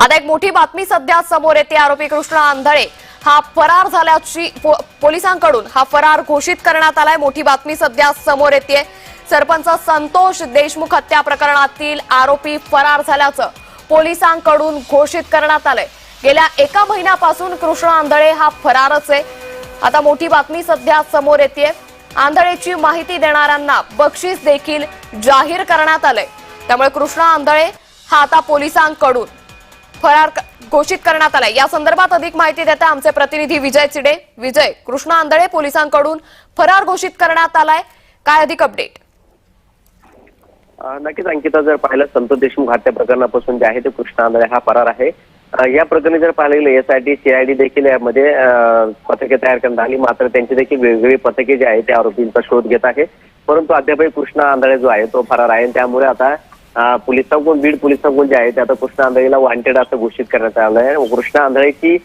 आता एक मोठी बातमी सध्या समोर येते आरोपी कृष्ण आंधळे. हा फरार झाल्याची पो- पोलिसांकडून हा फरार घोषित करण्यात आलाय. मोठी बातमी सध्या समोर येते. सरपंच संतोष देशमुख हत्या प्रकरणातील आरोपी फरार झाल्याचं पोलिसांकडून घोषित करण्यात आलंय. गेल्या एका महिन्यापासून कृष्ण आंधळे हा फरारच आहे. आता मोठी बातमी सध्या समोर येते. आंधळेची माहिती देणाऱ्यांना बक्षीस देखील जाहीर करण्यात आलंय. त्यामुळे कृष्ण आंधळे हा आता पोलिसांकडून फरार घोषित करण्यात आलाय. या संदर्भात अधिक माहिती देता आमचे प्रतिनिधी विजय चिडे. विजय कृष्णा आंधळे पोलिसांकडून फरार घोषित करण्यात आलाय. काय अधिक अपडेट नक्कीच अंकिता जर पाहिलं संतोष देशमुख हत्या प्रकरणापासून जे आहे ते कृष्णा आंधळे हा फरार आहे. या प्रकरणी जर पाहिलं गेलं आय सीआयडी देखील यामध्ये पथके तयार करण्यात आली. मात्र त्यांची देखील वेगवेगळी पथके जे आहे त्या आरोपींचा शोध घेत आहे. परंतु अद्यापही कृष्णा आंधळे जो आहे तो फरार आहे. त्यामुळे आता पोलीस पोलिसांकडून बीड पोलिसांकडून जे आहे ते आता कृष्णा आंधळेला वॉन्टेड असं घोषित करण्यात आलं आहे कृष्णा आंधळेची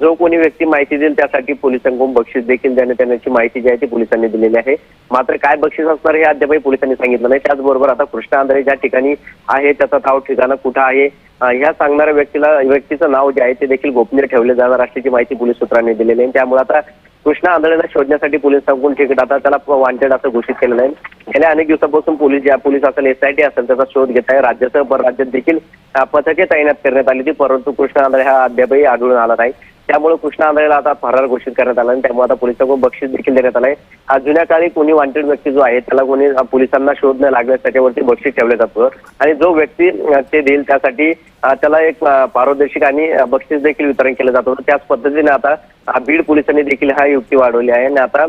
जो कोणी व्यक्ती माहिती देईल त्यासाठी पोलिसांकडून बक्षीस देखील देण्यात येण्याची माहिती जी आहे ती पोलिसांनी दिलेली आहे. मात्र काय बक्षीस असणार हे अद्यापही पोलिसांनी सांगितलं नाही. त्याचबरोबर आता कृष्णा आंधळे ज्या ठिकाणी आहे त्याचा ताव ठिकाणं कुठं आहे ह्या सांगणाऱ्या व्यक्तीला व्यक्तीचं नाव जे आहे ते देखील गोपनीय ठेवले जाणार असल्याची माहिती पोलीस सूत्रांनी दिलेली आहे. त्यामुळे आता कृष्णा आंधळेला शोधण्यासाठी पोलिसांकडून ठिकट आता त्याला वांटेड असं घोषित केलेलं आहे. गेल्या अनेक दिवसापासून पोलीस ज्या पोलीस असेल एसआयटी असेल त्याचा शोध घेत आहे. राज्यासह परराज्यात देखील पथके तैनात करण्यात आली होती परंतु कृष्णा आंधळे हा अद्यापही आढळून आला नाही. त्यामुळे कृष्णा आंधळेला आता फरार घोषित करण्यात आला आणि त्यामुळे आता पोलिसांकडून बक्षीस देखील देण्यात आलंय. हा जुन्या काळी कोणी वॉन्टेड व्यक्ती जो आहे त्याला कोणी पोलिसांना शोध न लागल्यास त्याच्यावरती बक्षीस ठेवलं जातं. आणि जो व्यक्ती ते देईल त्यासाठी त्याला एक पारदर्शक आणि बक्षीस देखील वितरण केलं जात होतं. त्याच पद्धतीने आता बीड पोलिसांनी देखील हा युक्ती वाढवली आहे. आणि आता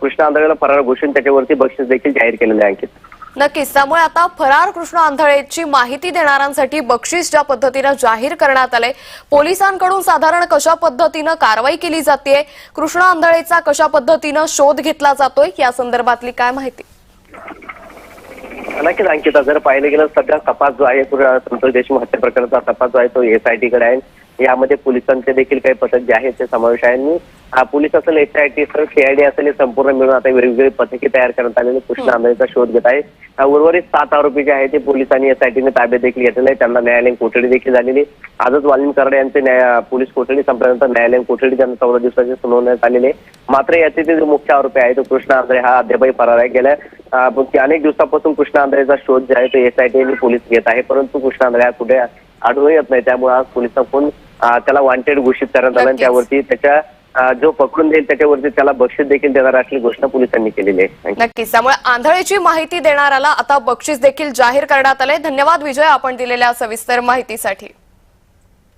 कृष्णा आंधळेला फरार घोषून त्याच्यावरती बक्षीस देखील जाहीर केलेले आहे अंकित. नक्कीच. त्यामुळे आता फरार कृष्ण आंधळेची माहिती देणाऱ्यांसाठी बक्षीस ज्या पद्धतीनं जाहीर करण्यात आलंय पोलिसांकडून साधारण कशा पद्धतीनं कारवाई केली जाते कृष्ण आंधळेचा कशा पद्धतीनं शोध घेतला जातोय या संदर्भातली काय माहिती? नक्कीच अंकिता जर पाहिलं गेलं सध्या तपास जो आहे संतोष देशमुख हत्या प्रकरणाचा तपास जो आहे तो एसआयटी कडे आहे. यामध्ये पोलिसांचे देखील काही पथक जे आहेत ते समावेश आहे. आणि पोलीस असेल एसआयटी असेल सीआयडी असेल हे संपूर्ण मिळून आता वेगवेगळी पथके तयार करण्यात आलेले कृष्ण आंधळेचा शोध घेत आहे उर्वरित सात आरोपी जे आहेत ते पोलिसांनी एसआयटीने ताब्यात देखील घेतलेले आहे. त्यांना न्यायालयीन कोठडी देखील झालेली आजच वाल्मिन कराड यांचे न्याय पोलीस कोठडी संपल्यानंतर न्यायालयीन कोठडी त्यांना चौदा दिवसाची सुनावण्यात आलेले मात्र याचे जे मुख्य आरोपी आहे तो कृष्ण आंधळे हा अद्यापही फरार आहे. गेल्या अनेक दिवसापासून कृष्ण आंधळेचा शोध जे आहे तो एसआयटी आणि पोलीस घेत आहे. परंतु कृष्ण आंधळे हा कुठे आढळून येत नाही. त्यामुळे आज पोलिसांकडून त्याला वॉन्टेड घोषित करण्यात आलं आणि. त्यावरती त्याच्या जो पकडून देईल त्याच्यावरती त्याला बक्षीस देखील देणार असली घोषणा पोलिसांनी केलेली आहे. नक्कीच. त्यामुळे आंधळेची माहिती देणाऱ्याला आता बक्षीस देखील जाहीर करण्यात आलंय. धन्यवाद विजय आपण दिलेल्या सविस्तर माहितीसाठी.